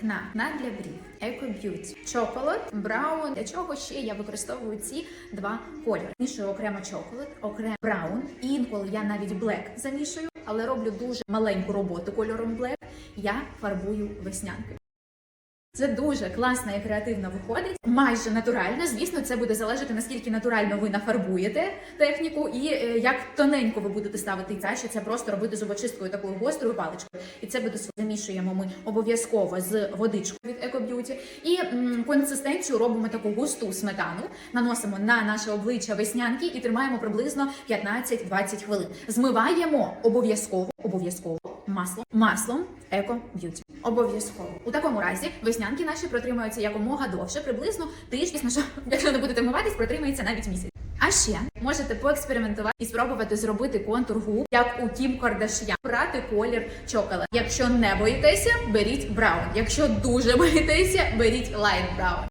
Хна, хна для брів, еко б'юті, чоколад, браун. Для чого ще я використовую ці два кольори? Мішую окремо чоколад, окремо браун. Інколи я навіть блек замішую, але роблю дуже маленьку роботу кольором блек. Я фарбую веснянки. Це дуже класно і креативно виходить, майже натурально. Звісно, це буде залежати наскільки натурально ви нафарбуєте техніку, і е, як тоненько ви будете ставити і краще це просто робити зубочисткою такою гострою паличкою. І це буде замішуємо ми обов'язково з водичкою від Eco Beauty. І м, консистенцію робимо таку густу сметану, наносимо на наше обличчя веснянки і тримаємо приблизно 15-20 хвилин. Змиваємо обов'язково, обов'язково маслом, маслом Eco. Обов'язково. У такому разі веснянки наші протримаються якомога довше, приблизно тиждень, що якщо не будете миватись, протримається навіть місяць. А ще можете поекспериментувати і спробувати зробити контур губ, як у Кім Кардаш'ян, брати колір чокола. Якщо не боїтеся, беріть браун. Якщо дуже боїтеся, беріть лайт браун.